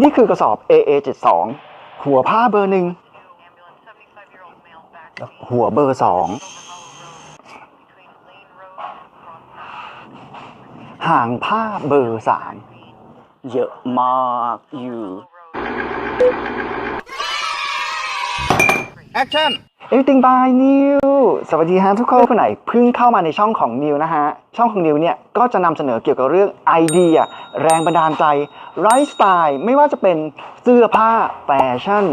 นี่คือกระสอบ AA72 หัวผ้าเบอร์หนึ่งหัวเบอร์สองห่างผ้าเบอร์สามเยอะมากอยู่ Action Everything by New สวัสดีฮะทุกคนคนไหนเพิ่งเข้ามาในช่องของนิวนะฮะ ช่องของนิวเนี่ย ก็จะนำเสนอเกี่ยวกับเรื่องไอเดีย แรงบันดาลใจไลฟ์สไตล์ไม่ว่าจะเป็นเสื้อผ้าแฟชั่น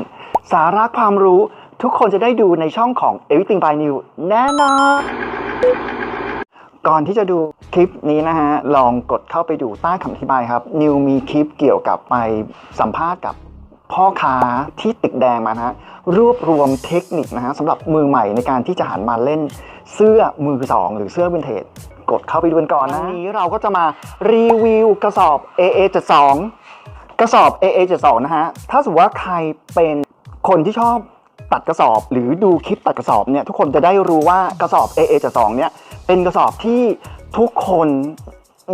สาระความรู้ทุกคนจะได้ดูในช่องของ Everything by New แน่นอนก่อนที่จะดูคลิปนี้นะฮะ ลองกดเข้าไปดูใต้คำอธิบายครับ นิวมีคลิปเกี่ยวกับไปสัมภาษณ์กับ พ่อค้าที่ตึกแดงมานะฮะรวบรวมเทคนิคนะฮะสำหรับมือใหม่ในการที่จะหันมาเล่นเสื้อมือสองหรือเสื้อวินเทจกดเข้าไปดูกันก่อนนะวันนี้เราก็จะมารีวิวกระสอบ AA72 กระสอบ AA72 นะฮะถ้าสมมติว่าใครเป็นคนที่ชอบตัดกระสอบ หรือดูคลิปตัดกระสอบเนี่ยทุกคนจะได้รู้ว่ากระสอบ AA72 เนี่ยเป็นกระสอบที่ทุกคน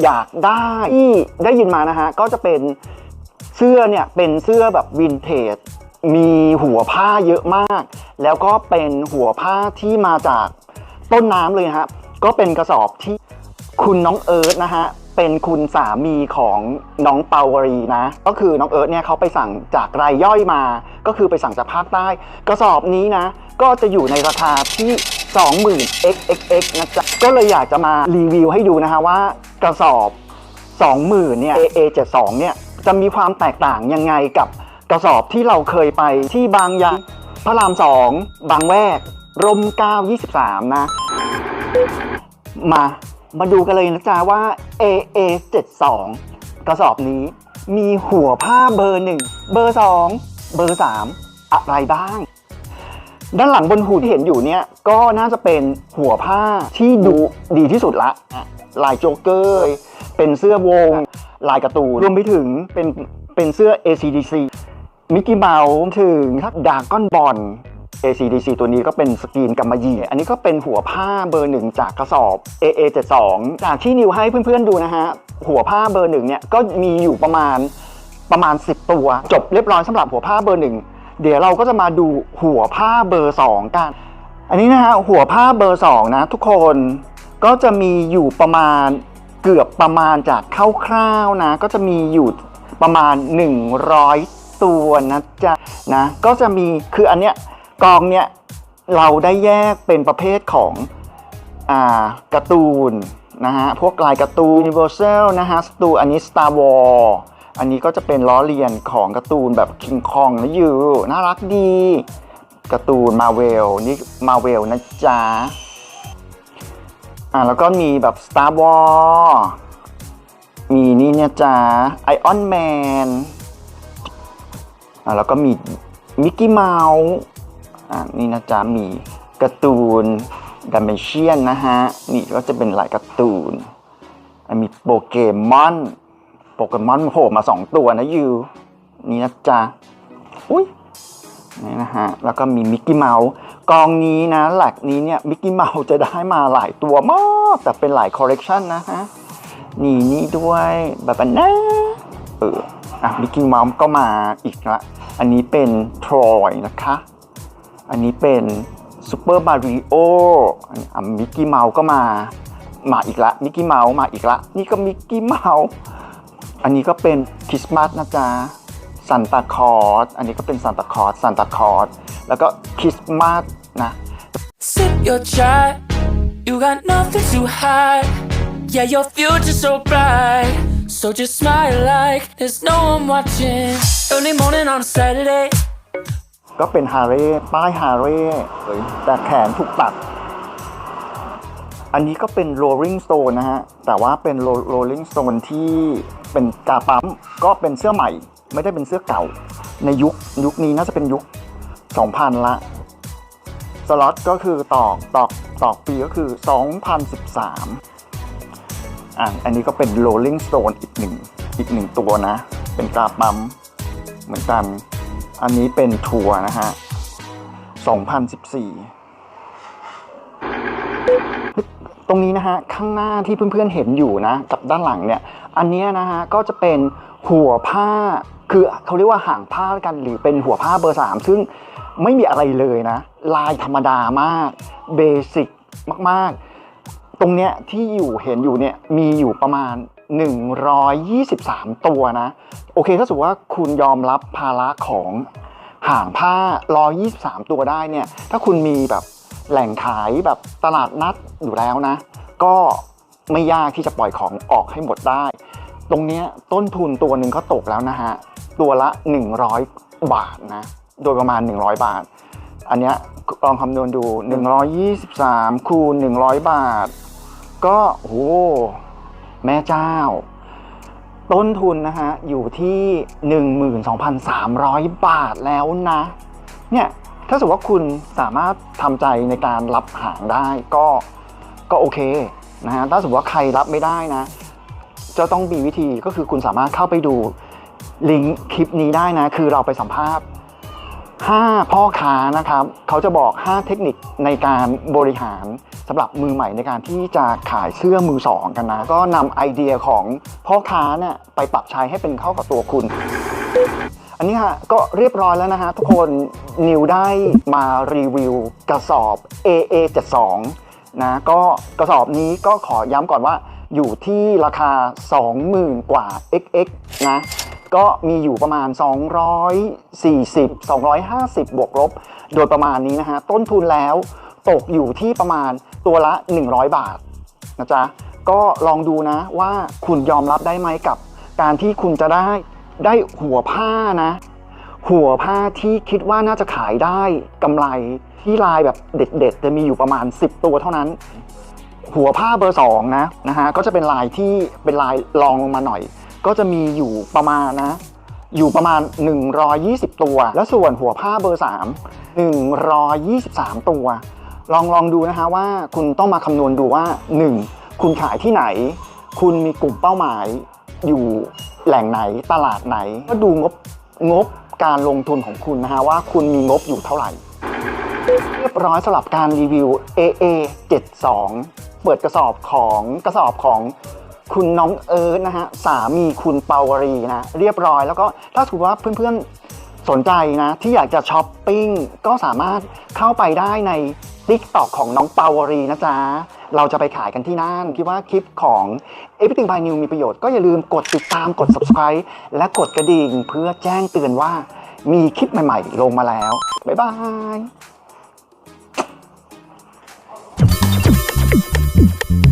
อยากได้ที่ได้ยินมานะฮะก็จะเป็น เสื้อเนี่ยเป็นเสื้อแบบวินเทจ มีหัวผ้าเยอะมาก แล้วก็เป็นหัวผ้าที่มาจากต้นน้ำเลยฮะ ก็เป็นกระสอบที่คุณน้องเอิร์ธนะฮะ เป็นคุณสามีของน้องเปาวรีนะ ก็คือน้องเอิร์ธเนี่ยเขาไปสั่งจากรายย่อยมา ก็คือไปสั่งจากภาคใต้ กระสอบนี้นะ ก็จะอยู่ในราคาที่ 20,000 xxx นะจ๊ะ ก็เลยอยากจะมารีวิวให้ดูนะฮะว่ากระสอบ 20,000เนี่ย AA72 เนี่ย จะมีความแตกต่างยังไงกับกระสอบที่เราเคยไปที่บางยางพระราม2บางแวก ร่ม9 23นะ มามาดูกันเลยนะจ๊ะว่า AA72 กระสอบนี้มีหัวผ้าเบอร์1เบอร์2เบอร์3อะไรบ้าง ด้านหลังบนหูที่เห็นอยู่เนี่ย ก็น่าจะเป็นหัวผ้าที่ดูดีที่สุดละอะลายโจ๊กเกอร์ เป็นเสื้อวง ลายการ์ตูน รวมไปถึงเป็นเป็นเสื้อ ACDC มิกกี้เมาส์ถึงดากอนบอล ACDC ตัวนี้ก็เป็นสกรีนกำมะหยี่ อันนี้ก็เป็นหัวผ้าเบอร์หนึ่งจากกระสอบ AA72 จากที่นิวให้เพื่อนๆดูนะฮะ หัวผ้าเบอร์หนึ่งเนี่ยก็มีอยู่ประมาณประมาณ 10 ตัว จบเรียบร้อยสำหรับหัวผ้าเบอร์หนึ่งเดี๋ยวเราก็จะมาดูหัวผ้าเบอร์ 2 กัน อันนี้นะฮะหัวผ้าเบอร์ 2 นะ ทุกคนก็จะมีอยู่ประมาณ เกือบประมาณจากคร่าวๆนะ ก็จะมีอยู่ประมาณ 100 ตัวนะจ๊ะนะก็จะมีคืออันเนี้ยกองเนี้ยเราได้แยกเป็นประเภทของอ่าการ์ตูนนะฮะพวกลายการ์ตูน Universal นะฮะสตูอันนี้ Star Wars อันนี้ก็จะเป็นล้อเลียนของการ์ตูนแบบคิงคองนะยูน่ารักดีการ์ตูนมาเวลนี่มาเวลนะจ๊ะ อ่าแล้วก็มีแบบ Star Wars มีนี่เนี่ยจ๊ะ Iron Man อ่าแล้วก็มีมิกกี้เมาส์อ่านี่นะจ๊ะมีการ์ตูนดัมเบเชียนนะฮะ นี่ก็จะเป็นลายการ์ตูน มีโปเกมอน โปเกมอนโผล่มาสองตัวนะยูนี่นะจ๊ะ อุ้ยนี่นะฮะ แล้วก็มีมิกกี้เมาส์ กองนี้นะหลักนี้เนี่ยมิกกี้เมาส์จะได้มาหลายตัวมากแต่เป็นหลายคอลเลกชันนะฮะนี่นี่ด้วยแบบอันนะเอออะมิกกี้เมาส์ก็มาอีกละอันนี้เป็นทรอยนะคะ อันนี้เป็นซูเปอร์มาริโออะมิกกี้เมาส์ก็มามาอีกละมิกกี้เมาส์มาอีกละนี่ก็มิกกี้เมาส์อันนี้ก็เป็นคริสต์มาสนะจ๊ะซันตาคลอสอันนี้ก็เป็นซันตาคลอสซันตาคลอสแล้วก็คริสต์มาส นะ Sip your chai, you got nothing to hide. Yeah, your future's so bright. So just smile like there's no one watching. Early morning on a Saturday. ก็เป็นฮาร์เร่ป้ายฮาร์เร่แต่แขนถูกตัด อันนี้ก็เป็น Rolling Stone นะฮะ แต่ว่าเป็น Rolling Stone ที่เป็นกาปั๊ม ก็เป็นเสื้อใหม่ ไม่ได้เป็นเสื้อเก่า ในยุคยุคนี้น่าจะเป็นยุค 2000 ละ สล็อตก็คือตอกตอกตอกปีก็คือ 2013อะอันนี้ก็เป็น Rolling Stone อีกหนึ่งอีกหนึ่งตัวนะ เป็นกาปั๊มเหมือนกัน อันนี้เป็นทัวร์นะฮะ 2014 ตรงนี้นะฮะข้างหน้าที่เพื่อนๆเห็นอยู่นะกับด้านหลังเนี่ยอันนี้นะฮะก็จะเป็นหัวผ้าคือเขาเรียกว่าห่างผ้ากันหรือเป็นหัวผ้าเบอร์สามซึ่งไม่มีอะไรเลยนะ ลายธรรมดามากเบสิกมากๆ ตรงเนี้ยที่อยู่เห็นอยู่เนี่ยมีอยู่ประมาณ 123 ตัวนะ โอเคถ้าสมมติว่าคุณยอมรับภาระของห่างผ้า 123 ตัวได้เนี่ยถ้าคุณมีแบบ แหล่งขายแบบตลาดนัดอยู่แล้วนะ ก็ไม่ยากที่จะปล่อยของออกให้หมดได้ ตรงนี้ต้นทุนตัวหนึ่งก็ตกแล้วนะฮะ ตัวละ 100 บาทนะ โดยประมาณ 100 บาท อันเนี้ยลองคำนวณดู 123 คูณ 100 บาท ก็โอ้โหแม่เจ้า ต้นทุนนะฮะ อยู่ที่ 12,300 บาทแล้วนะ เนี่ย ถ้าสมมติว่าคุณสามารถทำใจในการรับหางได้ก็ก็โอเคนะฮะถ้าสมมติว่าใครรับไม่ได้นะจะต้องมีวิธีก็คือคุณสามารถเข้าไปดูลิงก์คลิปนี้ได้นะ คือเราไปสัมภาษณ์ 5 พ่อค้านะครับ เขาจะบอก 5 เทคนิคในการบริหารสำหรับมือใหม่ในการที่จะขายเสื้อมือสองกันนะ ก็นำไอเดียของพ่อค้าเนี่ยไปปรับใช้ให้เป็นเข้ากับตัวคุณ อันนี้ฮะก็เรียบร้อยแล้วนะฮะทุกคนนิวได้มารีวิวกระสอบ AA72 นะก็กระสอบนี้ก็ขอย้ำก่อนว่าอยู่ที่ราคา 20,000 กว่า XX นะก็มีอยู่ประมาณ 240 250 บวกลบ โดยประมาณนี้นะฮะ ต้นทุนแล้วตกอยู่ที่ประมาณตัวละ 100 บาทนะจ๊ะ ก็ลองดูนะว่าคุณยอมรับได้ไหมกับการที่คุณจะได้ ได้หัวผ้านะ หัวผ้าที่คิดว่าน่าจะขายได้กำไรที่ลายแบบเด็ดๆ จะมีอยู่ประมาณ 10 ตัวเท่านั้น หัวผ้าเบอร์2นะนะฮะก็จะเป็นลายที่เป็นลายรองลงมาหน่อย ก็จะมีอยู่ประมาณนะ อยู่ประมาณ 120 ตัว แล้วส่วนหัวผ้าเบอร์ 3 123 ตัว ลองลองดูนะฮะว่าคุณต้องมาคำนวณดูว่า 1. คุณขายที่ไหน คุณมีกลุ่มเป้าหมายอยู่ แหล่งไหนตลาดไหน ก็ดูงบงบการลงทุนของคุณนะฮะว่าคุณมีงบอยู่เท่าไหร่ เรียบร้อยสำหรับการรีวิว AA 72 เปิดกระสอบของกระสอบของคุณน้องเอิร์ธนะฮะสามีคุณเปาวรีนะเรียบร้อยแล้วก็ถ้าถือว่าเพื่อนๆสนใจนะที่อยากจะช้อปปิ้งก็สามารถเข้าไปได้ใน TikTok ของน้องเปาวรีนะจ๊ะ เราจะไปขายกันที่นั่นคิดว่าคลิปของ Everything by New มีประโยชน์ก็อย่าลืมกดติดตามกด subscribe และกดกระดิ่งเพื่อแจ้งเตือนว่ามีคลิปใหม่ๆ ลงมาแล้ว บ๊ายบาย Thank